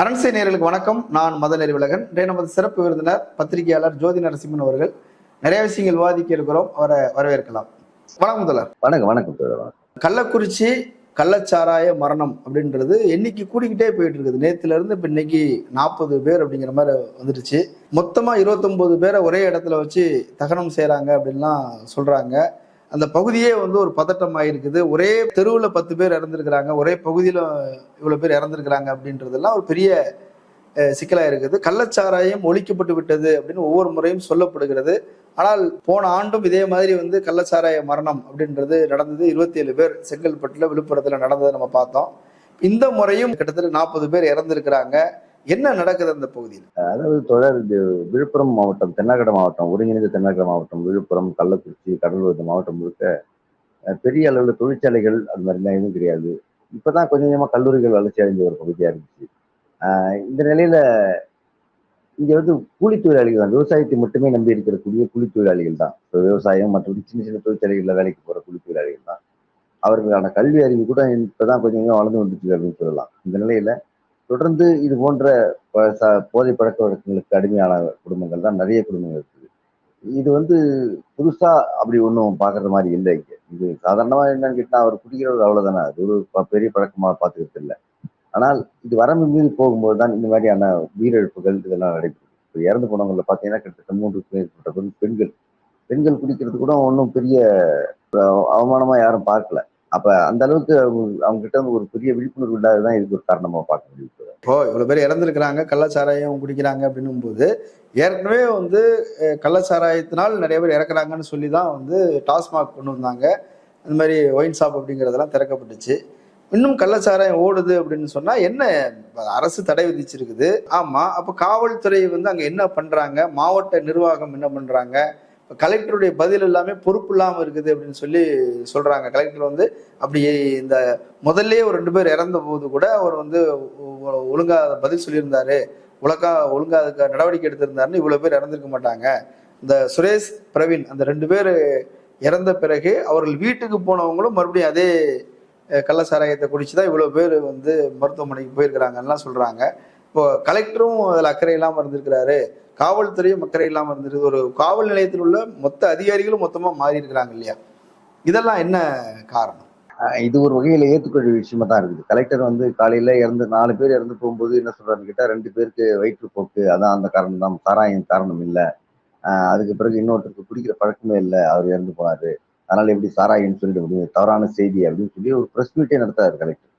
அரண்சை நேயர்களுக்கு வணக்கம். நான் மதன் அறிவழகன் இன்றைய நமது சிறப்பு விருந்தினர் பத்திரிகையாளர் ஜோதி நரசிம்மன் அவர்கள். நிறைய விஷயங்கள் விவாதிக்க இருக்கிறோம். அவரை வரவேற்கலாம். வணக்கம் முதல்வர். வணக்கம் வணக்கம் கள்ளக்குறிச்சி கள்ளச்சாராய மரணம் அப்படின்றது எண்ணிக்கை கூடிக்கிட்டே போயிட்டு இருக்குது. நேத்துல இருந்து இப்ப இன்னைக்கு நாற்பது பேர் அப்படிங்கிற மாதிரி வந்துடுச்சு. மொத்தமா இருபத்தொன்பது பேரை ஒரே இடத்துல வச்சு தகனம் செய்றாங்க அப்படின்லாம் சொல்றாங்க. அந்த பகுதியே வந்து ஒரு பதட்டம் ஆயிருக்குது. ஒரே தெருவில் பத்து பேர் இறந்துருக்கிறாங்க. ஒரே பகுதியில் இவ்வளோ பேர் இறந்துருக்கிறாங்க அப்படின்றதெல்லாம் ஒரு பெரிய சிக்கலாக இருக்குது. கள்ளச்சாராயம் ஒழிக்கப்பட்டு விட்டது அப்படின்னு ஒவ்வொரு முறையும் சொல்லப்படுகிறது. ஆனால் போன ஆண்டும் இதே மாதிரி வந்து கள்ளச்சாராய மரணம் அப்படின்றது நடந்தது. இருபத்தி ஏழு பேர் செங்கல்பட்டில் விழுப்புரத்தில் நடந்ததை நம்ம பார்த்தோம். இந்த முறையும் கிட்டத்தட்ட நாற்பது பேர் இறந்துருக்கிறாங்க. என்ன நடக்குது அந்த பகுதியில்? அதாவது தொடர் இது விழுப்புரம் மாவட்டம் தென்னாகட மாவட்டம் ஒருங்கிணைந்த தென்னாகட மாவட்டம் விழுப்புரம் கள்ளக்குறிச்சி கடலூர் இந்த மாவட்டம் முழுக்க பெரிய அளவில் தொழிற்சாலைகள் அது மாதிரிலாம் எதுவும் கிடையாது. இப்பதான் கொஞ்சம் கொஞ்சமாக கல்லூரிகள் வளர்ச்சி அடைஞ்ச ஒரு பகுதியாக இருந்துச்சு. இந்த நிலையில இங்கே வந்து கூலி தொழிலாளிகள் தான் விவசாயத்தை மட்டுமே நம்பி இருக்கக்கூடிய கூலி தொழிலாளிகள் தான். இப்போ விவசாயம் மற்றும் சின்ன சின்ன தொழிற்சாலைகளில் வேலைக்கு போகிற கூலி தொழிலாளிகள் தான். அவர்களுக்கான கல்வி அறிவு கூட இப்பதான் கொஞ்சம் கொஞ்சம் வளர்ந்து வந்துச்சு அப்படின்னு சொல்லலாம். இந்த நிலையில தொடர்ந்து இது போன்ற போதை பழக்க வழக்கங்களுக்கு அடிமையான குடும்பங்கள் தான் நிறைய குடும்பங்கள் இருக்குது. இது வந்து புதுசா அப்படி ஒன்றும் பார்க்குற மாதிரி இல்லை இங்கே. இது சாதாரணமாக என்னன்னு கேட்டால் அவர் குடிக்கிறவர் அவ்வளோதானே அது ஒரு ப- பெரிய பழக்கமாக பார்த்துக்கிறது இல்லை. ஆனால் இது வரம்பு மீறி போகும்போது தான் இந்த மாதிரியான உயிரிழப்புகள் இதெல்லாம் நடைபெறும் இப்போ இறந்து போனவங்களை பார்த்தீங்கன்னா கிட்டத்தட்ட மூன்று பேர் பெண்கள். பெண்கள் குடிக்கிறது கூட ஒன்றும் பெரிய அவமானமாக யாரும் பார்க்கல. அப்ப அந்த அளவுக்கு அவங்க கிட்ட ஒரு பெரிய விழிப்புணர்வு இல்லாததான் இதுக்கு ஒரு காரணமா பார்க்க முடியும் இப்போ இவ்வளவு பேர் இறந்துருக்கிறாங்க கள்ளச்சாராயம் குடிக்கிறாங்க அப்படின்னும் போது ஏற்கனவே வந்து கள்ளச்சாராயத்தினால் நிறைய பேர் இறக்குறாங்கன்னு சொல்லி தான் வந்து டாஸ்மாக் கொண்டு வந்தாங்க. அந்த மாதிரி ஒயின் ஷாப் அப்படிங்கிறதெல்லாம் திறக்கப்பட்டுச்சு. இன்னும் கள்ளச்சாராயம் ஓடுது அப்படின்னு சொன்னா என்ன அரசு தடை விதிச்சிருக்குது? ஆமா அப்ப காவல்துறை வந்து அங்க என்ன பண்றாங்க? மாவட்ட நிர்வாகம் என்ன பண்றாங்க? கலெக்டருடைய பதில் எல்லாமே பொறுப்பு இல்லாமல் இருக்குது அப்படின்னு சொல்லி சொல்கிறாங்க கலெக்டர் வந்து அப்படி இந்த முதல்ல ஒரு ரெண்டு பேர் இறந்த போது கூட அவர் வந்து ஒழுங்காக பதில் சொல்லியிருந்தாரு. ஒழுங்கா ஒழுங்கா அதுக்கு நடவடிக்கை எடுத்திருந்தாருன்னு இவ்வளோ பேர் இறந்துருக்க மாட்டாங்க. இந்த சுரேஷ் பிரவீன் அந்த ரெண்டு பேர் இறந்த பிறகு அவர்கள் வீட்டுக்கு போனவங்களும் மறுபடியும் அதே கள்ள கள்ளச்சாராயத்தை குடிச்சு தான் இவ்வளோ பேர் வந்து மருத்துவமனைக்கு போயிருக்கிறாங்கலாம் சொல்கிறாங்க இப்போ கலெக்டரும் அதில் அக்கறை இல்லாமல் இருந்திருக்கிறாரு. காவல்துறையும் அக்கறை இல்லாமல் இருந்திருக்கு ஒரு காவல் நிலையத்தில் உள்ள மொத்த அதிகாரிகளும் மொத்தமாக மாறி இருக்கிறாங்க இல்லையா? இதெல்லாம் என்ன காரணம்? இது ஒரு வகையில் ஏற்றுக்கொள்ள விஷயமா தான் இருக்குது. கலெக்டர் வந்து காலையில் இறந்து நாலு பேர் இறந்து போகும்போது என்ன சொல்கிறான்னு கேட்டால் ரெண்டு பேருக்கு வயிற்றுப்போக்கு அதான் அந்த காரணம். தான் சாராயம் காரணம் இல்லை. அதுக்கு பிறகு இன்னொருத்தருக்கு குடிக்கிற பழக்கமே இல்லை. அவர் இறந்து போனார். அதனால் எப்படி சாராயம்னு சொல்லிட முடியும்? தவறான செய்தி அப்படின்னு சொல்லி ஒரு ப்ரெஸ் மீட்டே நடத்தாரு கலெக்டர்.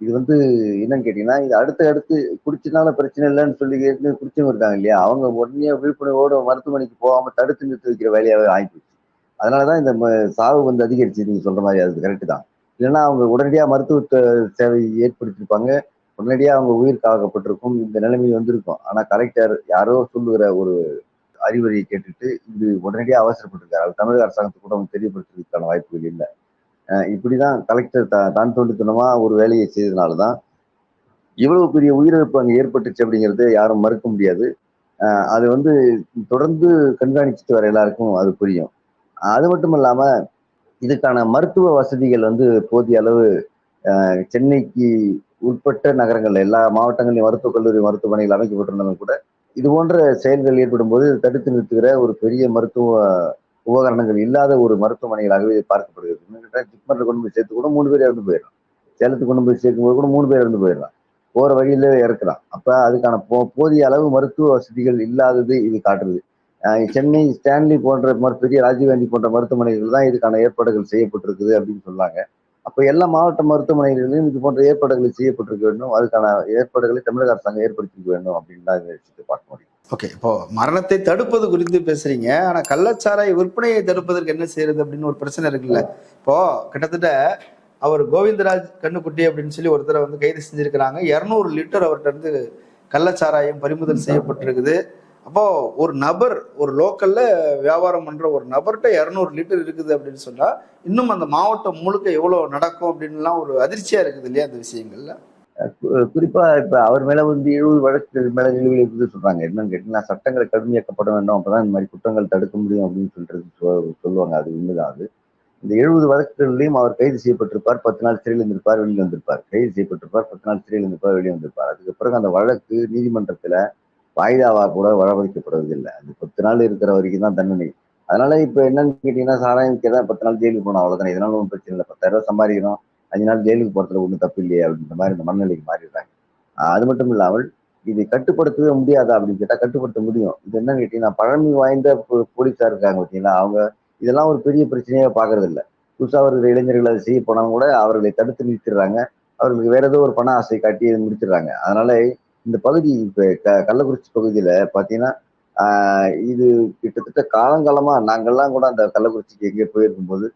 இது வந்து என்னன்னு கேட்டீங்கன்னா இது அடுத்து அடுத்து குடிச்சனால பிரச்சனை இல்லைன்னு சொல்லி ஏற்கனவே குடிச்சவங்க இருக்காங்க இல்லையா? அவங்க உடனே விழிப்புணர்வோட மருத்துவமனைக்கு போகாம தடுத்து நிறுத்தி வைக்கிற வேலையாவே ஆகிப்போச்சு அதனாலதான் இந்த ம- சாவு வந்து அதிகரிச்சு நீங்க சொல்ற மாதிரி அது கரெக்டு தான். இல்லைன்னா அவங்க உடனடியாக மருத்துவ சேவை ஏற்படுத்தியிருப்பாங்க உடனடியாக அவங்க உயிர் காக்கப்பட்டிருக்கும். இந்த நிலைமை வந்திருக்கும். ஆனால் கலெக்டர் யாரோ சொல்லுகிற ஒரு அறிவுரையை கேட்டுட்டு இது உடனடியாக அவசரப்பட்டிருக்காரு. அது தமிழக அரசாங்கத்துக்கு கூட அவங்க தெரியப்படுத்துறதுக்கான வாய்ப்புகள் இல்லை. இப்படிதான் கலெக்டர் த தான் தோண்டித்தனமா ஒரு வேலையை செய்ததுனாலதான் இவ்வளவு பெரிய உயிரிழப்பு அங்கே ஏற்பட்டுச்சு அப்படிங்கிறது யாரும் மறுக்க முடியாது. அது வந்து தொடர்ந்து கண்காணிச்சுட்டு வர எல்லாருக்கும் அது புரியும். அது மட்டும் இல்லாம இதுக்கான மருத்துவ வசதிகள் வந்து போதிய அளவு சென்னைக்கு உட்பட்ட நகரங்கள் எல்லா மாவட்டங்களையும் மருத்துவக் கல்லூரி மருத்துவமனைகள் அமைக்கப்பட்டிருந்தாலும் கூட இது போன்ற செயல்கள் ஏற்படும் போது தடுத்து நிறுத்துகிற ஒரு பெரிய மருத்துவ உபகரணங்கள் இல்லாத ஒரு மருத்துவமனைகளாகவே இது பார்க்கப்படுகிறது. இன்னும் ஜிப்மரில் கொண்டு போய் சேர்த்து கூட மூணு பேர் இறந்து போயிடலாம். சேலத்துக்கு கொண்டு போய் சேர்க்கும்போது கூட மூணு பேர் இறந்து போயிடலாம். போகிற வழியில இறக்கலாம். அப்போ அதுக்கான போ போதிய அளவு மருத்துவ வசதிகள் இல்லாதது இது காட்டுறது சென்னை ஸ்டான்லி போன்ற மரு- பெரிய ராஜீவ்காந்தி போன்ற மருத்துவமனைகள் தான் இதுக்கான ஏற்பாடுகள் செய்யப்பட்டிருக்குது அப்படின்னு சொன்னாங்க அப்ப எல்லா மாவட்ட மருத்துவமனைகளிலும் இது போன்ற ஏற்பாடுகள் செய்யப்பட்டிருக்க வேண்டும். அதுக்கான ஏற்பாடுகளை தமிழக அரசாங்கம் ஏற்படுத்திக்க வேண்டும் அப்படின்னு தான் விஷயத்தை பார்க்க முடியும். ஓகே இப்போ மரணத்தை தடுப்பது குறித்து பேசுறீங்க. ஆனா கள்ளச்சாராய விற்பனையை தடுப்பதற்கு என்ன செய்யறது அப்படின்னு ஒரு பிரச்சனை இருக்குல்ல. இப்போ கிட்டத்தட்ட அவர் கோவிந்தராஜ் கண்ணுக்குட்டி அப்படின்னு சொல்லி ஒருத்தரை வந்து கைது செஞ்சிருக்கிறாங்க. இருநூறு லிட்டர் அவர்கிட்ட இருந்து கள்ளச்சாராயம் பறிமுதல் செய்யப்பட்டிருக்குது. அப்போ ஒரு நபர் ஒரு லோக்கல்ல வியாபாரம் பண்ற ஒரு நபர்கிட்ட இரநூறு லிட்டர் இருக்குது அப்படின்னு சொன்னா இன்னும் அந்த மாவட்டம் முழுக்க எவ்வளவு நடக்கும் அப்படின்லாம் ஒரு அதிர்ச்சியா இருக்குது இல்லையா அந்த விஷயங்கள்ல? குறிப்பாக குறிப்பா இப்ப அவர் மேல வந்து எழுபது வழக்குகள் மேல நிலுவையில் இருக்குது சொல்றாங்க. என்னன்னு கேட்டீங்கன்னா சட்டங்கள் கடுமையாக்கப்பட வேண்டும். அப்பதான் இந்த மாதிரி குற்றங்கள் தடுக்க முடியும் அப்படின்னு சொல்றது சொல்லுவாங்க. அது உண்மைதான் அது. இந்த எழுபது வழக்குகள்லையும் அவர் கைது செய்யப்பட்டிருப்பார். பத்து நாள் சிறையில் இருந்திருப்பார் வெளியில் வந்திருப்பார். கைது செய்யப்பட்டிருப்பார். பத்து நாள் சிறையில் இருந்திருப்பார் வெளியே வந்திருப்பார். அதுக்கு பிறகு அந்த வழக்கு நீதிமன்றத்துல வாய்தாவா கூட வழவழிக்கப்படுவதில்லை அது பத்து நாள் இருக்கிற வரைக்கும் தான் தண்டனை. அதனால இப்போ என்னன்னு கேட்டீங்கன்னா சாராயம் தான் பத்து நாள் ஜெயிலுக்கு போனோம் அவ்வளோதானே இதனால ஒன்றும் பிரச்சனை இல்லை. பத்தாயிரம் சம்பாதிக்கிறோம் அஞ்சு நாள் ஜெயிலுக்கு போகிறதுல ஒன்றும் தப்பு இல்லையே அப்படின்ற மாதிரி இந்த மனநிலைக்கு மாறிடுறாங்க. அது மட்டும் இல்லாமல் இதை கட்டுப்படுத்தவே முடியாதா அப்படின்னு கேட்டால் கட்டுப்படுத்த முடியும். இது என்னன்னு கேட்டீங்கன்னா பழமை வாய்ந்த போலீஸார் இருக்காங்க பார்த்தீங்களா? அவங்க இதெல்லாம் ஒரு பெரிய பிரச்சனையாக பார்க்கறதில்ல. புதுசாக புதுசா வருகிற இளைஞர்கள் அதை செய்ய போனாலும் கூட அவர்களை தடுத்து நிறுத்திடுறாங்க. அவர்களுக்கு வேற ஏதோ ஒரு பண ஆசை காட்டி முடிச்சிடுறாங்க. அதனால இந்த பகுதி இப்ப க- கள்ளக்குறிச்சி பகுதியில பாத்தீங்கன்னா இது கிட்டத்தட்ட காலங்காலமா நாங்கெல்லாம் கூட அந்த கள்ளக்குறிச்சிக்கு எங்கே போயிருக்கும்போது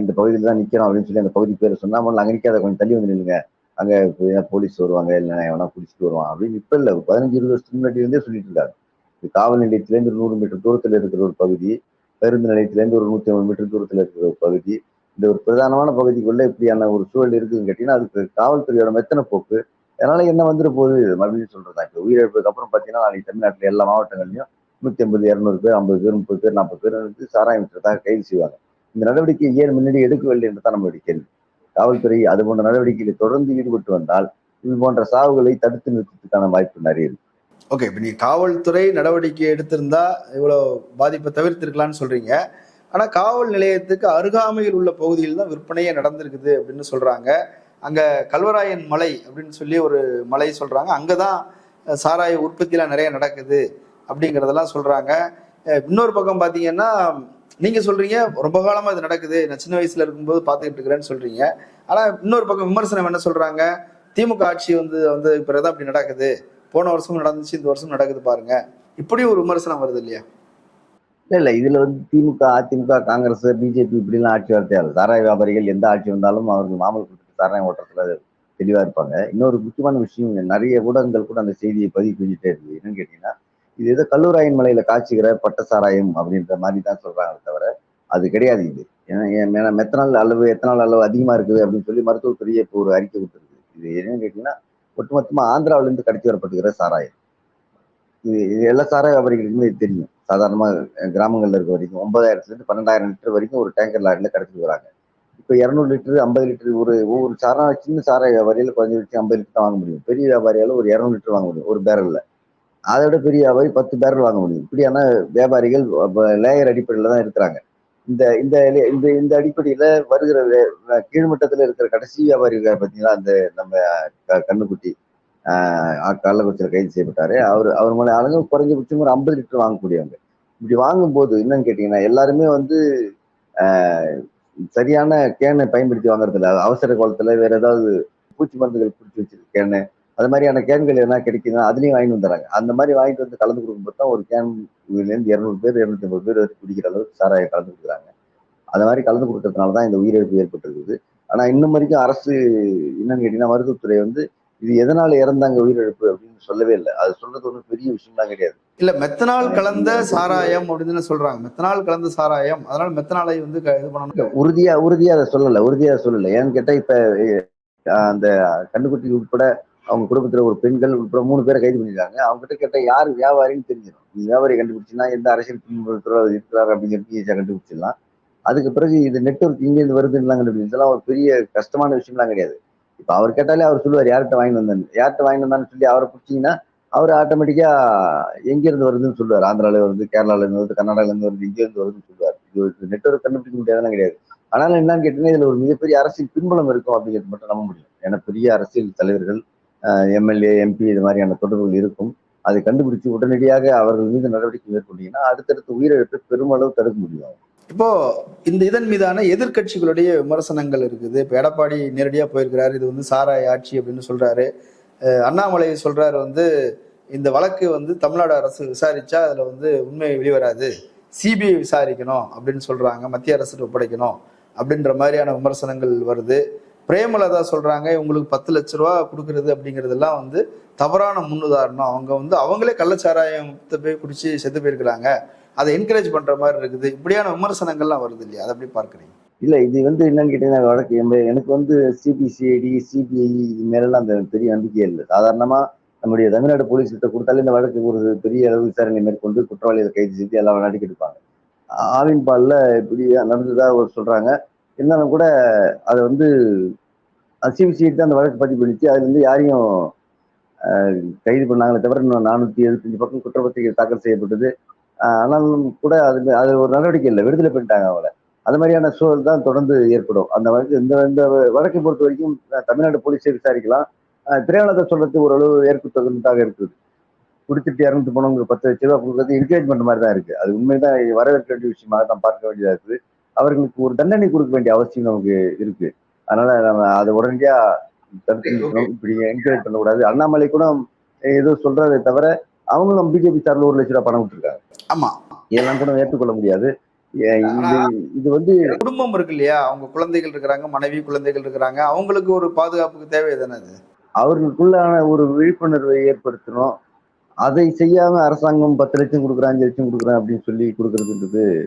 இந்த பகுதியில் தான் நிற்கிறோம் அப்படின்னு சொல்லி அந்த பகுதி பேரை சொன்னால் முதல்ல நிற்காத கொஞ்சம் தள்ளி வந்து நில்லுங்க. அங்கே போய் போலீஸ் வருவாங்க இல்லைன்னா எவனா குடிச்சிட்டு வருவான். அப்படின்னு இப்போ இல்லை பதினஞ்சு இருபது வருஷத்துக்கு முன்னாடி இருந்தே சொல்லிட்டு இருக்காங்க. இது காவல் நிலையத்திலேருந்து ஒரு நூறு மீட்டர் தூரத்தில் இருக்கிற ஒரு பகுதி பேருந்து நிலையத்திலேருந்து ஒரு நூற்றி ஐம்பது மீட்டர் தூரத்தில் இருக்கிற ஒரு பகுதி. இந்த ஒரு பிரதானமான பகுதிக்குள்ளே இப்படியான ஒரு சூழல் இருக்குதுன்னு கேட்டிங்கன்னா அதுக்கு காவல்துறையோட மெத்தன போக்கு அதனால என்ன வந்துட போகுது? மறுபடியும் சொல்றதா இப்போ உயிரிழப்புக்கு அப்புறம் பார்த்தீங்கன்னா நாளைக்கு தமிழ்நாட்டில் எல்லா மாவட்டங்கள்லையும் நூற்றி ஐம்பது இரநூறு பேர் ஐம்பது பேர் முப்பது பேர் நாற்பது பேர் வந்து சாராயம் விட்டுறதாக கைது செய்வாங்க. இந்த நடவடிக்கை ஏன் முன்னாடி எடுக்கவில்லை என்று தான் நம்மளுடைய கேள்வி. காவல்துறை அது போன்ற நடவடிக்கைகளில் தொடர்ந்து ஈடுபட்டு வந்தால் இது போன்ற சாவுகளை தடுத்து நிறுத்தத்துக்கான வாய்ப்பு நிறைய இருக்கு. ஓகே இப்போ நீ காவல்துறை நடவடிக்கை எடுத்திருந்தா இவ்வளோ பாதிப்பை தவிர்த்திருக்கலாம்னு சொல்றீங்க. ஆனால் காவல் நிலையத்துக்கு அருகாமையில் உள்ள பகுதியில் தான் விற்பனையே நடந்திருக்குது அப்படின்னு சொல்றாங்க. அங்கே கல்வராயன் மலை அப்படின்னு சொல்லி ஒரு மலை சொல்கிறாங்க அங்கே தான் சாராய உற்பத்திலாம் நிறைய நடக்குது அப்படிங்கிறதெல்லாம் சொல்கிறாங்க இன்னொரு பக்கம் பார்த்தீங்கன்னா நீங்கள் சொல்கிறீங்க ரொம்ப காலமாக இது நடக்குது. நான் சின்ன வயசில் இருக்கும்போது பார்த்துக்கிட்டு இருக்கிறேன்னு சொல்கிறீங்க ஆனால் இன்னொரு பக்கம் விமர்சனம் என்ன சொல்கிறாங்க திமுக ஆட்சி வந்து வந்து பிறகு இப்படி நடக்குது. போன வருஷம் நடந்துச்சு இந்த வருஷம் நடக்குது பாருங்க. இப்படி ஒரு விமர்சனம் வருது இல்லையா? இல்ல இல்ல. இதுல வந்து திமுக அதிமுக காங்கிரஸ் பிஜேபி இப்படிலாம் ஆட்சி வர சாராய வியாபாரிகள் எந்த ஆட்சி வந்தாலும் அவர்கள் மாமல் கொடுத்துட்டு ஓட்டத்தில் தெளிவாக இருப்பாங்க. இன்னொரு முக்கியமான விஷயம் நிறைய ஊடகங்கள் கூட அந்த செய்தியை பதிவு செஞ்சுட்டே இருக்குது. என்னன்னு கேட்டீங்கன்னா இது ஏதோ கல்லூராயன் மலையில் காய்ச்சுகிற பட்ட சாராயம் அப்படின்ற மாதிரி தான் சொல்கிறாங்களே தவிர அது கிடையாது இது. ஏன்னா மெத்தனால் அளவு எத்தனால் அளவு அதிகமாக இருக்குது அப்படின்னு சொல்லி மருத்துவத்துறையே இப்போ ஒரு அறிக்கை கொடுத்துருக்கு. இது என்னன்னு கேட்டிங்கன்னா ஒட்டுமொத்தமாக ஆந்திராவிலேருந்து கடத்தி வரப்பட்டுக்கிற சாராயம். இது இது எல்லா சாராய வியாபாரிகளுக்குமே இது தெரியும். சாதாரணமாக கிராமங்களில் இருக்க வரைக்கும் ஒன்பதாயிரத்துலேருந்து பன்னெண்டாயிரம் லிட்டர் வரைக்கும் ஒரு டேங்கர் லாரியில் கடத்திட்டு வராங்க. இப்போ இரநூறு லிட்டரு ஐம்பது லிட்டரு ஒரு ஒவ்வொரு சாரா சின்ன சாராய குறைஞ்ச குறைஞ்சபட்சம் ஐம்பது லிட்டர் தான் வாங்க முடியும். பெரிய வியாபாரியால ஒரு இரநூறு லிட்டர் வாங்க முடியும் ஒரு பேரலில் அதை விட பெரிய வியாபாரி பத்து பேரல் வாங்க முடியும். இப்படியான வியாபாரிகள் லேயர் அடிப்படையில தான் இருக்கிறாங்க. இந்த இந்த இந்த இந்த அடிப்படையில வருகிற கீழ்மட்டத்தில் இருக்கிற கடைசி வியாபாரி பார்த்தீங்கன்னா அந்த நம்ம க- கண்ணுக்குட்டி ஆஹ் கள்ளக்குறிச்சியில் கைது செய்யப்பட்டாரு. அவர் அவர் மேலே ஆளுங்க குறைஞ்சபட்சம் ஒரு ஐம்பது லிட்டர் வாங்கக்கூடியவங்க. இப்படி வாங்கும்போது என்னன்னு கேட்டீங்கன்னா எல்லாருமே வந்து ஆஹ் சரியான கேனை பயன்படுத்தி வாங்குறதில்ல. அவசர காலத்துல வேற ஏதாவது பூச்சி மருந்துகள் பிடிச்சி வச்சிருக்கு கேனு அது மாதிரியான கேன்கள் எதனா கிடைக்குதுன்னா அதுலயும் வாங்கிட்டு வந்துடுறாங்க. அந்த மாதிரி வாங்கிட்டு வந்து கலந்து கொடுக்கும்போது தான் ஒரு கேன் இரநூறு பேர் இரநூத்தி ஐம்பது பேர் வரைக்கும் குடிக்கிற அளவுக்கு சாராயம் கலந்து கொடுக்குறாங்க. அது மாதிரி கலந்து கொடுக்கறதுனால தான் இந்த உயிரிழப்பு ஏற்பட்டிருக்குது. ஆனால் இன்னும் வரைக்கும் அரசு என்னன்னு கேட்டீங்கன்னா மருத்துவத்துறை வந்து இது எதனால இறந்தாங்க உயிரிழப்பு அப்படின்னு சொல்லவே இல்லை. அது சொல்றது ஒன்றும் பெரிய விஷயம்லாம் கிடையாது. இல்ல மெத்தனால் கலந்த சாராயம் அப்படின்னு சொல்றாங்க. மெத்தனால் கலந்த சாராயம் அதனால மெத்தனாலை வந்து இது பண்ணணும். உறுதியா உறுதியா அதை சொல்லல உறுதியா சொல்லல. ஏன்னு கேட்டா இப்ப அந்த கண்டுக்குட்டி உட்பட அவங்க குடும்பத்துல ஒரு பெண்கள் உட்பட மூணு பேரை கைது பண்ணிருக்காங்க. அவங்க கிட்ட கேட்டா யார் வியாபாரின்னு தெரிஞ்சிடும் நீ வியாபாரி கண்டுபிடிச்சினா எந்த அரசியல் பின்பற்றுறவர் இருக்கிறார் ஈஸியா கண்டுபிடிச்சிடலாம். அதுக்கு பிறகு இது நெட்ஒர்க் இங்கேருந்து வருதுலாம் கண்டுபிடிச்சு இதெல்லாம் ஒரு பெரிய கஷ்டமான விஷயம்லாம் கிடையாது. இப்போ அவர் கேட்டாலே அவர் சொல்லுவார் யார்கிட்ட வாங்கிட்டு வந்தேன் யார்கிட்ட வாங்கிட்டு வந்தான்னு சொல்லி அவரை பிடிச்சிங்கன்னா அவர் ஆட்டோமேட்டிக்காக எங்கேருந்து வருதுன்னு சொல்லுவார். ஆந்திராவில் வருது கேரளால இருந்து வருது கர்நாடகாலேருந்து வருது இங்கேருந்து வருதுன்னு சொல்லுவார். இது நெட்ஒர்க் கண்டுபிடிக்க முடியாதுலாம் கிடையாது. ஆனாலும் என்னன்னு கேட்டீங்கன்னா இதில் ஒரு மிகப்பெரிய அரசியல் பின்புலம் இருக்கும் அப்படிங்கிறது மட்டும் நம்ப முடியும். ஏன்னா பெரிய அரசியல் தலைவர்கள் எம்எல்ஏ எம்பி இது மாதிரியான தொடர்புகள் இருக்கும். அதை கண்டுபிடிச்சு உடனடியாக அவர்கள் மீது நடவடிக்கை மேற்கொண்டீங்கன்னா அடுத்தடுத்து உயிரிழப்பை பெருமளவு தடுக்க முடியும். இப்போ இந்த இதன் மீதான எதிர்க்கட்சிகளுடைய விமர்சனங்கள் இருக்குது. இப்போ எடப்பாடி நேரடியா போயிருக்கிறாரு. இது வந்து சாராய ஆட்சி அப்படின்னு சொல்றாரு. அண்ணாமலை சொல்றாரு வந்து இந்த வழக்கு வந்து தமிழ்நாடு அரசு விசாரிச்சா அதுல வந்து உண்மை வெளிவராது. சிபிஐ விசாரிக்கணும் அப்படின்னு சொல்றாங்க. மத்திய அரசு ஒப்படைக்கணும் அப்படின்ற மாதிரியான விமர்சனங்கள் வருது. பிரேமலதா சொல்றாங்க இவங்களுக்கு பத்து லட்ச ரூபா கொடுக்கறது அப்படிங்கிறதெல்லாம் வந்து தவறான முன்னுதாரணம். அவங்க வந்து அவங்களே கள்ளச்சாராயத்தை போய் குடிச்சு செத்து போயிருக்கிறாங்க. அதை என்கரேஜ் பண்ற மாதிரி இருக்குது. இப்படியான விமர்சனங்கள்லாம் வருது இல்லையா? அதை எப்படி பார்க்குறீங்க? இல்ல இது வந்து என்னன்னு கேட்டீங்கன்னா வழக்கு எம்ப- எனக்கு வந்து சிபிசிஐடி சிபிஐ இது மேலெல்லாம் அந்த பெரிய நம்பிக்கை இல்லை. சாதாரணமா நம்முடைய தமிழ்நாடு போலீஸ் கிட்ட கொடுத்தாலே இந்த வழக்கு ஒரு பெரிய அளவு விசாரணை மேற்கொண்டு குற்றவாளிகளை கைது செய்து எல்லாம் நடவடிக்கை எடுப்பாங்க. ஆவின் பால்ல இப்படி நடந்ததா ஒரு சொல்றாங்க. இருந்தாலும் கூட அதை வந்து சிபிசிஐடி தான் அந்த வழக்கு பதிவு பண்ணிச்சு. அதுல இருந்து யாரையும் கைது பண்ணாங்களே தவிர இன்னும் நானூத்தி எழுபத்தஞ்சு பக்கம் குற்றப்பத்திரிகை தாக்கல் செய்யப்பட்டது. ஆனாலும் கூட அது அது ஒரு நடவடிக்கை இல்லை. விடுதலை பண்ணிட்டாங்க அவங்கள. அது மாதிரியான சூழல் தான் தொடர்ந்து ஏற்படும். அந்த வழக்கு இந்த இந்த வழக்கை பொறுத்த வரைக்கும் தமிழ்நாடு போலீஸை விசாரிக்கலாம். ஆஹ், பிரேமலதா சொல்றது ஓரளவு ஏற்கத்தகுந்ததாக இருக்குது. குடிச்சிட்டு இறந்து போனவங்க பத்து லட்ச ரூபா கொடுக்கறது என்கரேஜ்மெண்ட் மாதிரி தான் இருக்கு. அது உண்மைதான் வரவேற்க வேண்டிய விஷயமாக தான் பார்க்க வேண்டியதா இருக்குது. அவர்களுக்கு ஒரு தண்டனை கொடுக்க வேண்டிய அவசியம் நமக்கு இருக்கு. அதனால நம்ம அதை உடனடியா தடுத்து. இப்படி என்கரேஜ் பண்ணக்கூடாது. அண்ணாமலை கூட ஏதோ சொல்றதை தவிர அவங்களும் பிஜேபி சார்பில் ஒரு லட்ச ரூபா பணம் விட்டுருக்காங்க. ஆமா. இதெல்லாம் கூட ஏற்றுக்கொள்ள முடியாது. இது இது வந்து குடும்பம் இருக்கு இல்லையா? அவங்க குழந்தைகள் இருக்கிறாங்க மனைவி குழந்தைகள் இருக்கிறாங்க. அவங்களுக்கு ஒரு பாதுகாப்புக்கு தேவை தானே அது? அவர்களுக்குள்ளான ஒரு விழிப்புணர்வை ஏற்படுத்தணும். அதை செய்யாம அரசாங்கம் பத்து லட்சம் கொடுக்குறேன் அஞ்சு லட்சம் கொடுக்குறேன் அப்படின்னு சொல்லி கொடுக்கறதுன்றது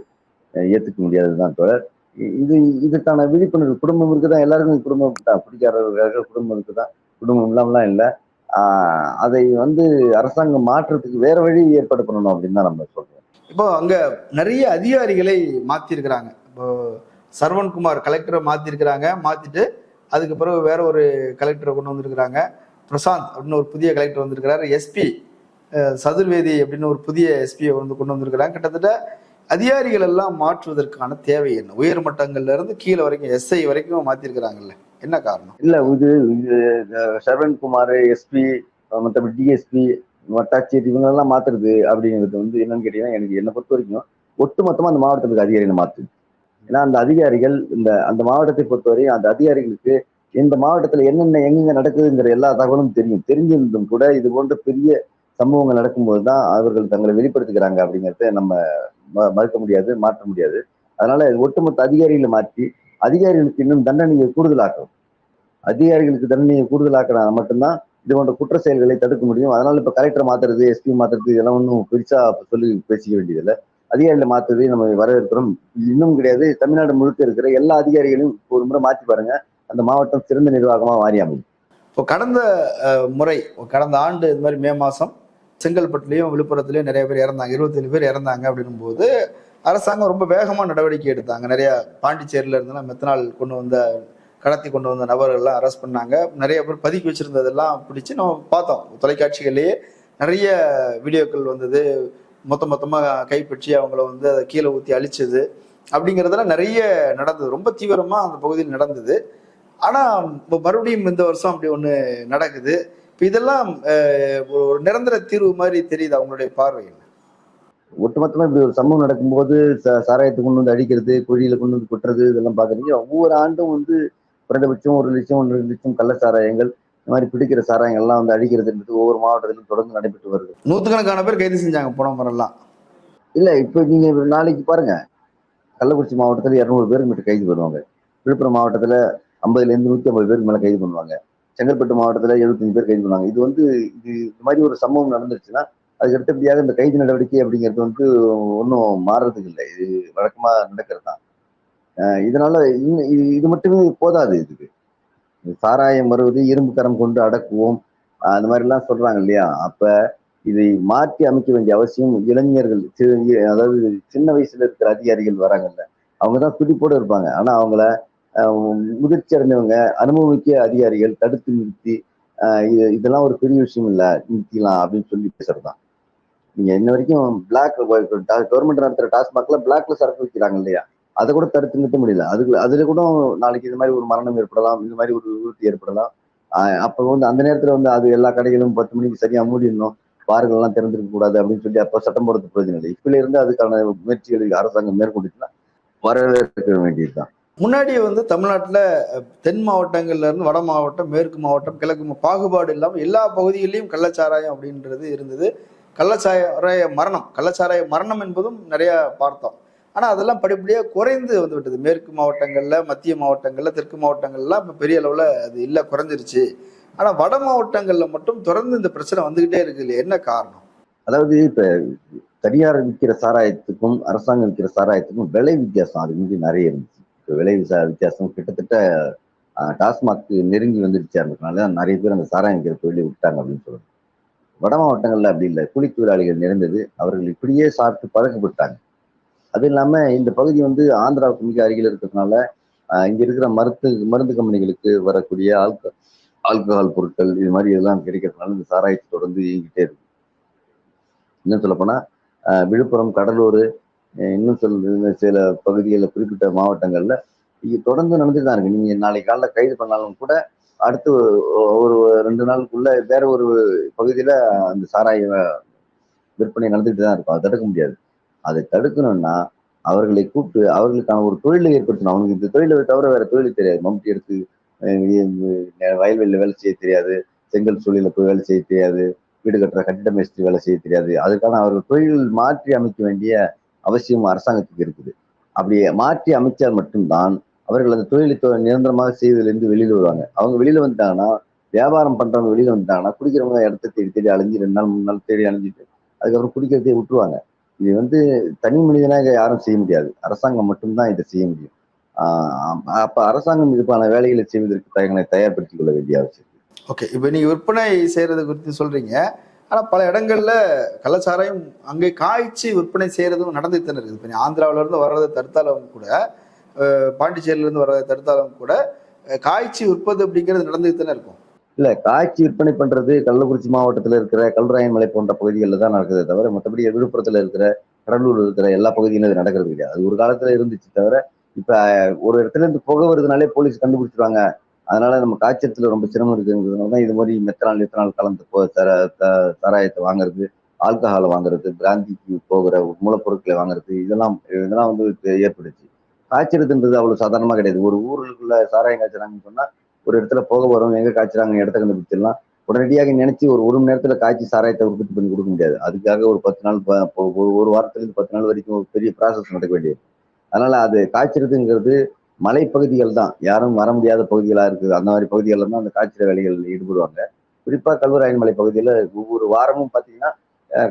ஏத்துக்க முடியாதுதான் தோழர். இ- இது இதுக்கான விழிப்புணர்வு குடும்பம் இருக்குதான் எல்லாருக்கும் குடும்பம் தான். பிடிக்காதவர்கள் குடும்பம் இருக்குதான் குடும்பம் இல்லாமலாம் இல்லை. அதை வந்து அரசாங்கம் மாற்றத்துக்கு வேற வழி ஏற்பாடு பண்ணணும் அப்படின்னு தான் நம்ம சொல்றோம். இப்போ அங்க நிறைய அதிகாரிகளை மாத்திருக்கிறாங்க. இப்போ சரவண்குமார் கலெக்டரை மாத்திருக்கிறாங்க. மாத்திட்டு அதுக்கு பிறகு வேற ஒரு கலெக்டரை கொண்டு வந்திருக்கிறாங்க. பிரசாந்த் அப்படின்னு ஒரு புதிய கலெக்டர் வந்திருக்கிறாரு. எஸ்பி சதுர்வேதி அப்படின்னு ஒரு புதிய எஸ்பியை வந்து கொண்டு வந்திருக்கிறாங்க. கிட்டத்தட்ட அதிகாரிகள் எல்லாம் மாற்றுவதற்கான தேவை என்ன? உயர் மட்டங்கள்ல இருந்து கீழே வரைக்கும் எஸ்ஐ வரைக்கும் மாத்திருக்கிறாங்கல்ல. என்ன காரணம்? இல்ல இது இது குமார் எஸ்பி மற்றபடி டிஎஸ்பி வட்டாட்சியர் இவங்களெல்லாம் மாத்துறது அப்படிங்கிறது வந்து என்னன்னு கேட்டீங்கன்னா எனக்கு என்னை பொறுத்த வரைக்கும் ஒட்டுமொத்தமா அந்த மாவட்டத்துக்கு அதிகாரிகளை மாத்துது. ஏன்னா அந்த அதிகாரிகள் இந்த அந்த மாவட்டத்தை பொறுத்தவரை அந்த அதிகாரிகளுக்கு இந்த மாவட்டத்துல என்னென்ன எங்கெங்க நடக்குதுங்கிற எல்லா தகவலும் தெரியும். தெரிஞ்சிருந்தும் கூட இது போன்ற பெரிய சம்பவங்கள் நடக்கும்போது தான் அவர்கள் தங்களை வெளிப்படுத்துகிறாங்க அப்படிங்கிறத நம்ம ம- மறுக்க முடியாது மாற்ற முடியாது. அதனால ஒட்டுமொத்த அதிகாரிகளை மாற்றி அதிகாரிகளுக்கு இன்னும் தண்டனையை கூடுதலாக்கும் அதிகாரிகளுக்கு தண்டனையை கூடுதலாக்கினா மட்டும்தான் இது போன்ற குற்ற செயல்களை தடுக்க முடியும். அதனால இப்ப கலெக்டர் மாத்துறது எஸ்பி மாத்துறது இதெல்லாம் ஒன்றும் பெருசா சொல்லி பேசிக்க வேண்டியதில்லை. அதிகாரிகளை மாத்துறதை நம்ம வரவேற்கிறோம். இன்னும் கிடையாது. தமிழ்நாடு முழுக்க இருக்கிற எல்லா அதிகாரிகளையும் ஒரு முறை மாற்றி பாருங்க. அந்த மாவட்டம் சிறந்த நிர்வாகமா மாறி அமையும். இப்போ கடந்த முறை கடந்த ஆண்டு இது மாதிரி மே மாதம் செங்கல்பட்டுலேயும் விழுப்புரத்துலேயும் நிறைய பேர் இறந்தாங்க. இருபத்தேழு பேர் இறந்தாங்க அப்படின்னும் போது அரசாங்கம் ரொம்ப வேகமாக நடவடிக்கை எடுத்தாங்க. நிறைய பாண்டிச்சேரியில இருந்தெல்லாம் மெத்தனால் கொண்டு வந்த கடத்தி கொண்டு வந்த நபர்கள்லாம் அரெஸ்ட் பண்ணாங்க. நிறைய பேர் பதுக்கி வச்சிருந்ததெல்லாம் பிடிச்சி நம்ம பார்த்தோம். தொலைக்காட்சிகள்லேயே நிறைய வீடியோக்கள் வந்தது. மொத்த மொத்தமாக கைப்பற்றி அவங்கள வந்து அதை கீழே ஊற்றி அழிச்சது. அப்படிங்கிறதெல்லாம் நிறைய நடந்தது. ரொம்ப தீவிரமாக அந்த பகுதியில் நடந்தது. ஆனால் இப்போ மறுபடியும் இந்த வருஷம் அப்படி ஒன்று நடக்குது. இப்போ இதெல்லாம் ஒரு ஒரு நிரந்தர தீர்வு மாதிரி தெரியுது அவங்களுடைய பார்வையில்? ஒட்டுமொத்தமாக இப்படி ஒரு சம்பவம் நடக்கும்போது ச- சாராயத்தை கொண்டு வந்து அடிக்கிறது குழியில கொண்டு வந்து கொட்டுறது இதெல்லாம் பார்க்குறீங்க. ஒவ்வொரு ஆண்டும் வந்து குறைந்தபட்சம் ஒரு லட்சம் ஒன்று லட்சம் கள்ள சாராயங்கள் இந்த மாதிரி பிடிக்கிற சாராயங்கள்லாம் வந்து அடிக்கிறதுன்றது ஒவ்வொரு மாவட்டத்திலும் தொடர்ந்து நடைபெற்று வருது. நூற்றுக்கணக்கான பேர் கைது செஞ்சாங்க போன முறைலாம் இல்ல இப்ப நீங்க நாளைக்கு பாருங்க. கள்ளக்குறிச்சி மாவட்டத்துல இருநூறு பேருக்கு மட்டும் கைது பண்ணுவாங்க. விழுப்புரம் மாவட்டத்துல ஐம்பதுல இருந்து நூத்தி ஐம்பது பேருக்கு மேல கைது பண்ணுவாங்க. செங்கல்பட்டு மாவட்டத்துல எழுபத்தஞ்சு பேர் கைது பண்ணுவாங்க. இது வந்து இது இந்த மாதிரி ஒரு சம்பவம் நடந்துருச்சுன்னா அதுக்கு அடுத்தபடியாக இந்த கைது நடவடிக்கை அப்படிங்கிறது வந்து ஒன்றும் மாறுறதுக்கு இல்லை. இது வழக்கமா நடக்கிறது தான். இதனால இன்னும் இது இது மட்டுமே போதாது இதுக்கு. சாராயம் வருவது இரும்பு கரம் கொண்டு அடக்குவோம் அந்த மாதிரி எல்லாம் சொல்றாங்க இல்லையா? அப்ப இதை மாற்றி அமைக்க வேண்டிய அவசியம் இளைஞர்கள் அதாவது சின்ன வயசுல இருக்கிற அதிகாரிகள் வராங்கல்ல அவங்க தான் துடிப்போடு இருப்பாங்க. ஆனா அவங்கள முதிர்ச்சி அடைஞ்சவங்க அனுபவிக்க அதிகாரிகள் தடுத்து நிறுத்தி இது இதெல்லாம் ஒரு பெரிய விஷயம் இல்லை நிறுத்திக்கலாம் அப்படின்னு சொல்லி பேசுறதுதான். நீங்க இன்ன வரைக்கும் பிளாக் கவர்மெண்ட் நடத்துற டாஸ்மாக்ல பிளாக்ல சரக்கு விற்கிறாங்க இல்லையா? அதை கூட தடுத்து நிறுத்த முடியல. அதுக்கு அதுல கூட நாளைக்கு இது மாதிரி ஒரு மரணம் ஏற்படலாம் இந்த மாதிரி ஒரு விபத்து ஏற்படலாம். அப்போ அப்ப வந்து அந்த நேரத்துல வந்து அது எல்லா கடைகளும் பத்து மணிக்கு சரியா மூடிடணும் பார்கள் எல்லாம் திறந்திருக்க கூடாது அப்படின்னு சொல்லி அப்ப சட்டம் போடுறது பிரச்சனை இல்லை. இப்பல இருந்து அதுக்கான முயற்சிகளை அரசாங்கம் மேற்கொண்டுச்சுன்னா வரவேற்க வேண்டியதுதான். முன்னாடி வந்து தமிழ்நாட்டில் தென் மாவட்டங்கள்ல இருந்து வட மாவட்டம் மேற்கு மாவட்டம் கிழக்கு பாகுபாடு இல்லாமல் எல்லா பகுதிகளிலும் கள்ளச்சாராயம் அப்படின்றது இருந்தது. கள்ளச்சாராய மரணம் கள்ளச்சாராய மரணம் என்பதும் நிறைய பார்த்தோம். ஆனால் அதெல்லாம் படிப்படியாக குறைந்து வந்து விட்டது. மேற்கு மாவட்டங்களில் மத்திய மாவட்டங்களில் தெற்கு மாவட்டங்கள்லாம் இப்போ பெரிய அளவில் அது இல்லை குறைஞ்சிருச்சு. ஆனால் வட மாவட்டங்களில் மட்டும் தொடர்ந்து இந்த பிரச்சனை வந்துகிட்டே இருக்குது. இல்லையா என்ன காரணம்? அதாவது இப்போ தனியார் விற்கிற சாராயத்துக்கும் அரசாங்கம் விற்கிற சாராயத்துக்கும் விலை வித்தியாசம் அது முந்தி நிறைய இருந்துச்சு. இப்போ விலை வித்தியாசம் கிட்டத்தட்ட டாஸ்மாக் நெருங்கி வந்துடுச்சு அதனால நிறைய பேர் அந்த சாராயம் விற்கிற தொழிலை விட்டாங்க அப்படின்னு சொல்லுவாங்க வட மாவட்டங்களில் அப்படி இல்லை. கூலி தொழிலாளிகள் நிறைந்தது. அவர்கள் இப்படியே சாப்பிட்டு பழக்கப்பட்டாங்க. அது இல்லாம இந்த பகுதி வந்து ஆந்திராவுக்கு மிக அருகில் இருக்கிறதுனால இங்கே இங்க இருக்கிற மருந்து மருந்து கம்பெனிகளுக்கு வரக்கூடிய ஆல்க ஆல்கஹால் பொருட்கள் இது மாதிரி இதெல்லாம் கிடைக்கிறதுனால இந்த சாராயத்தை தொடர்ந்து இயங்கிட்டே இருக்கு. இன்னும் சொல்ல போனா விழுப்புரம் கடலூர் இன்னும் சொல் சில பகுதிகளில் குறிப்பிட்ட மாவட்டங்கள்ல இது தொடர்ந்து நடந்துட்டு தான் இருக்கு. நீங்க நாளைக்கு காலைல கைது பண்ணாலும் கூட அடுத்து ஒரு ரெண்டு நாளுக்குள்ள வேற ஒரு பகுதியில அந்த சாராய விற்பனை நடந்துட்டு தான் இருக்கும். அதை தடுக்க முடியாது. அதை தடுக்கணும்னா அவர்களை கூப்பிட்டு அவர்களுக்கான ஒரு தொழிலை ஏற்படுத்தணும். அவங்களுக்கு இந்த தொழிலை தவிர வேற தொழில் தெரியாது. மம்முட்டி எடுத்து வயல்வெளியில் வேலை செய்ய தெரியாது. செங்கல் சூழலில் போய் வேலை செய்ய தெரியாது. வீடு கட்டுற கட்டிட மேஸ்திரி வேலை செய்ய தெரியாது. அதுக்கான அவர்கள் தொழில் மாற்றி அமைக்க வேண்டிய அவசியம் அரசாங்கத்துக்கு இருக்குது. அப்படி மாற்றி அமைச்சால் மட்டும்தான் அவர்கள் அந்த தொழிலை நிரந்தரமாக செய்வதிலிருந்து வெளியில் வருவாங்க. அவங்க வெளியில வந்துட்டாங்கன்னா வியாபாரம் பண்றவங்க வெளியில வந்துட்டாங்கன்னா குடிக்கிறவங்க இடத்த தேடி தேடி அலைஞ்சு ரெண்டு நாள் மூணு நாள் தேடி அலைஞ்சிட்டு அதுக்கப்புறம் குடிக்கிறதே விட்டுருவாங்க. இது வந்து தனி மனிதனாக யாரும் செய்ய முடியாது. அரசாங்கம் மட்டும்தான் இதை செய்ய முடியும். அப்ப அரசாங்கம் இதுக்கான வேலைகளை செய்வதற்கு தங்களை தயார்படுத்திக் கொள்ள வேண்டிய அவசியம் ஓகே இப்போ நீங்க விற்பனை செய்யறது குறித்து சொல்றீங்க. ஆனா பல இடங்கள்ல கள்ளச்சாராயம் அங்கே காய்ச்சி விற்பனை செய்யறதும் நடந்துட்டு தானே இருக்குது. இப்போ ஆந்திராவில இருந்து வர்றதை தடுத்தாலும் கூட பாண்டிச்சேரியில இருந்து வர்றதை தடுத்தாலும் கூட காய்ச்சி விற்பது அப்படிங்கிறது நடந்துட்டு தானே இருக்கும். இல்ல காய்ச்சி விற்பனை பண்றது கள்ளக்குறிச்சி மாவட்டத்துல இருக்கிற கல்ராயன் மலை போன்ற பகுதிகளில் தான் நடக்குதே தவிர மற்றபடி விழுப்புரத்துல இருக்கிற கடலூர் இருக்கிற எல்லா பகுதியிலும் இது நடக்கிறது கிடையாது. அது ஒரு காலத்துல இருந்துச்சு தவிர இப்ப ஒரு இடத்துல இருந்து புகை வருதுனாலே போலீஸ் கண்டுபிடிச்சிருவாங்க. அதனால நம்ம காய்ச்சறதுல ரொம்ப சிரமம் இருக்குங்கிறதுனால தான் இது மாதிரி மெத்தனால் எத்தனால் கலந்து போ தர தராயத்தை சாராயத்தை வாங்குறது ஆல்கஹாலை வாங்குறது பிராந்திக்கு போகிற மூலப்பொருட்களை வாங்குறது இதெல்லாம் இதெல்லாம் வந்து ஏற்படுச்சு காய்ச்சறதுன்றது அவ்வளவு சாதாரணமா கிடையாது. ஒரு ஊருக்குள்ள சாராயம் காய்ச்சலாங்கன்னு சொன்னா ஒரு இடத்துல போக வரும் எங்க காய்ச்சுறாங்க இடத்த கண்டுபிடிச்சிடலாம். உடனடியாக நினைச்சு ஒரு ஒரு மணி நேரத்துல காய்ச்சி சாராயத்தை உற்பத்தி பண்ணி கொடுக்க முடியாது. அதுக்காக ஒரு பத்து நாள் ஒரு- வாரத்துலேருந்து பத்து நாள் வரைக்கும் ஒரு பெரிய ப்ராசஸ் நடக்க வேண்டியது. அதனால அது காய்ச்சறதுங்கிறது மலைப்பகுதிகள் தான். யாரும் வர முடியாத பகுதிகளாக இருக்குது அந்த மாதிரி பகுதிகளில் தான் அந்த காய்ச்சல் வேலைகளில் ஈடுபடுவாங்க. குறிப்பாக கல்வராயன் மலை பகுதியில் ஒவ்வொரு வாரமும் பார்த்தீங்கன்னா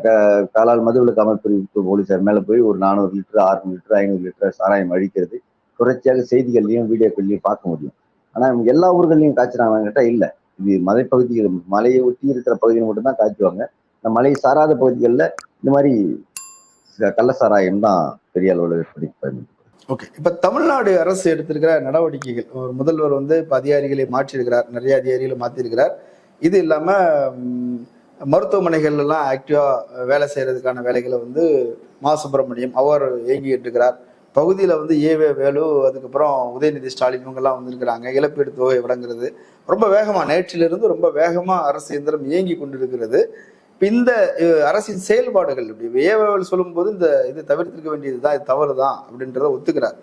க- காலால் மதுவிலக்கு அமைப்பு போலீஸார் மேலே போய் ஒரு நானூறு லிட்டர் ஆறுநூறு லிட்டர் ஐநூறு லிட்டர் சாராயம் அழிக்கிறது. தொடர்ச்சியாக செய்திகள்லையும் வீடியோக்கள்லையும் பார்க்க முடியும். ஆனா எல்லா ஊர்களையும் காய்ச்சுறாங்கன்னு கேட்டா இல்ல. இது மலைப்பகுதிகள் மலையை ஒட்டி இருக்கிற பகுதியில் மட்டும்தான் காய்ச்சுவாங்க. இந்த மலை சாராத பகுதிகளில் இந்த மாதிரி கள்ளசாராயம் கள்ள சாராயம் தான் பெரிய அளவில் விற்பனை ஓகே. இப்ப தமிழ்நாடு அரசு எடுத்திருக்கிற நடவடிக்கைகள் ஒரு முதல்வர் வந்து இப்ப அதிகாரிகளை மாற்றியிருக்கிறார். நிறைய அதிகாரிகளை மாற்றிருக்கிறார் இது இல்லாம ம், மருத்துவமனைகள் எல்லாம் ஆக்டிவா வேலை செய்யறதுக்கான வேலைகளை வந்து மா. சுப்பிரமணியம் அவர் இயங்கிட்டு இருக்கிறார். பகுதியில் வந்து ஏவே வேலு அதுக்கப்புறம் உதயநிதி ஸ்டாலின் இவங்கெல்லாம் வந்திருக்கிறாங்க. இழப்பீடு தொகை வழங்குறது ரொம்ப வேகமாக நேற்றிலிருந்து ரொம்ப வேகமாக அரசு இயந்திரம் இயங்கி கொண்டிருக்கிறது. இப்போ இந்த அரசின் செயல்பாடுகள் இப்படி ஏவேவல் சொல்லும்போது இந்த இது தவிர்த்திருக்க வேண்டியதுதான் இது தவறு தான் அப்படின்றத ஒத்துக்கிறார்.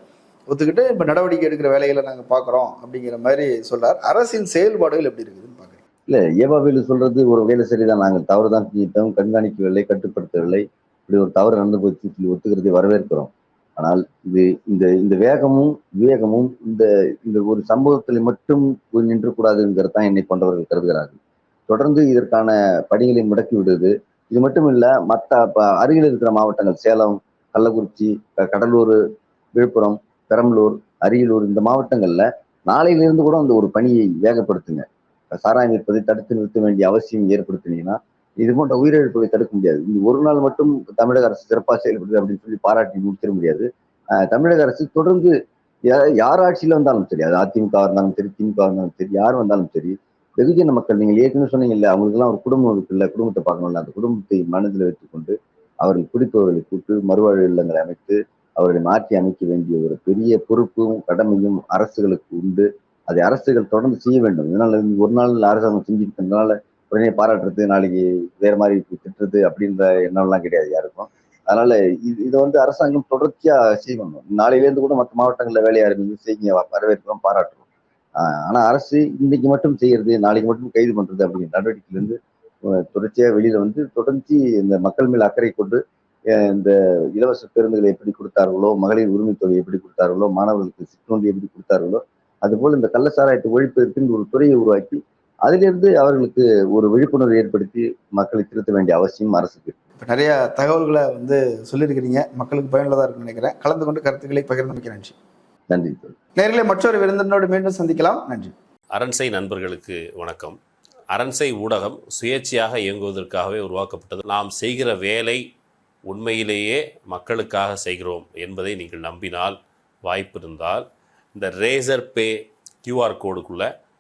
ஒத்துக்கிட்டு இப்போ நடவடிக்கை எடுக்கிற வேலைகளை நாங்கள் பார்க்குறோம் அப்படிங்கிற மாதிரி சொல்றார். அரசின் செயல்பாடுகள் எப்படி இருக்குதுன்னு பார்க்குறேன் இல்லை ஏவாவேலு சொல்றது ஒரு வேலை சரிதான். நாங்கள் தவறு தான் செஞ்சிட்டோம் கண்காணிக்கவில்லை கட்டுப்படுத்தவில்லை. இப்படி ஒரு தவறு நடந்து போச்சு சொல்லி ஒத்துக்கிறதை வரவேற்கிறோம். ஆனால் இது இந்த இந்த வேகமும் விவேகமும் இந்த இந்த ஒரு சம்பவத்தில் மட்டும் நின்று கூடாதுங்கிறது தான் என்னை போன்றவர்கள் கருதுகிறார்கள். தொடர்ந்து இதற்கான பணிகளை முடக்கி விடுது. இது மட்டும் இல்ல மற்ற அருகில் இருக்கிற மாவட்டங்கள் சேலம் கள்ளக்குறிச்சி கடலூர் விழுப்புரம் பெரம்பலூர் அரியலூர் இந்த மாவட்டங்கள்ல நாளையிலிருந்து கூட அந்த ஒரு பணியை வேகப்படுத்துங்க. சாராயம் இருப்பதை தடுத்து நிறுத்த வேண்டிய அவசியம் ஏற்படுத்தினீங்கன்னா இது போன்ற உயிரிழப்புகளை தடுக்க முடியாது. இந்த ஒரு நாள் மட்டும் தமிழக அரசு சிறப்பாக செயல்படுது அப்படின்னு சொல்லி பாராட்டி முடிச்சிட முடியாது. தமிழக அரசு தொடர்ந்து யார் ஆட்சியில் வந்தாலும் சரி அது அதிமுக இருந்தாலும் சரி திமுக இருந்தாலும் சரி யார் வந்தாலும் சரி வெகுஜன மக்கள் நீங்கள் ஏற்கனவே சொன்னீங்கல்ல அவங்களுக்கெல்லாம் ஒரு குடும்பம் இருக்குல்ல குடும்பத்தை பார்க்கணும்ல அந்த குடும்பத்தை மனதில் வைத்துக்கொண்டு அவர்கள் குடிப்பவர்களை கூட்டு மறுவாழ்வு இல்லங்களை அமைத்து அவர்களை மாற்றி அமைக்க வேண்டிய ஒரு பெரிய பொறுப்பும் கடமையும் அரசுகளுக்கு உண்டு. அதை அரசுகள் தொடர்ந்து செய்ய வேண்டும். இதனால ஒரு நாள் அரசாங்கம் செஞ்சிருக்கிறதுனால உடனே பாராட்டுறது நாளைக்கு வேற மாதிரி திட்டுறது அப்படின்ற எண்ணம்லாம் கிடையாது யாருக்கும். அதனால இது இதை வந்து அரசாங்கம் தொடர்ச்சியா செய்யணும். நாளையிலேருந்து கூட மற்ற மாவட்டங்களில் வேலையை ஆரம்பிங்க செய்யுங்க வரவேற்கிறோம் பாராட்டுறோம். ஆனால் ஆனா அரசு இன்னைக்கு மட்டும் செய்யறது நாளைக்கு மட்டும் கைது பண்றது அப்படிங்கிற நடவடிக்கையிலேருந்து அஹ் தொடர்ச்சியா வெளியில வந்து தொடர்ந்து இந்த மக்கள் மேல் அக்கறை கொண்டு இந்த இலவச பேருந்துகளை எப்படி கொடுத்தார்களோ மகளிர் உரிமை தொகை எப்படி கொடுத்தார்களோ மாணவர்களுக்கு சிற்றுண்டி எப்படி கொடுத்தார்களோ அதுபோல் இந்த கள்ளச்சாராயத்தை ஒழிப்பதற்கு ஒரு துறையை உருவாக்கி அதிலிருந்து அவர்களுக்கு ஒரு விழிப்புணர்வு ஏற்படுத்தி மக்களை திருத்த வேண்டிய அவசியம் அரசுக்கு இருக்கு. இப்ப நிறைய தகவல்களை வந்து சொல்லியிருக்கிறீங்க. மக்களுக்கு பயனுள்ளதா இருக்கும்னு நினைக்கிறேன். கலந்து கொண்டு கருத்துக்களை பகிர்ந்தமைக்க நன்றி. நன்றி தோழர். நேரிலே மற்றொரு விருந்தினோடு மீண்டும் சந்திக்கலாம். நன்றி. அரண்சை நண்பர்களுக்கு வணக்கம். அரண்சை ஊடகம் சுயேட்சையாக இயங்குவதற்காகவே உருவாக்கப்பட்டது. நாம் செய்கிற வேலை உண்மையிலேயே மக்களுக்காக செய்கிறோம் என்பதை நீங்கள் நம்பினால் வாய்ப்பு இருந்தால் இந்த ரேசர் பே கியூஆர் கோடுக்குள்ளே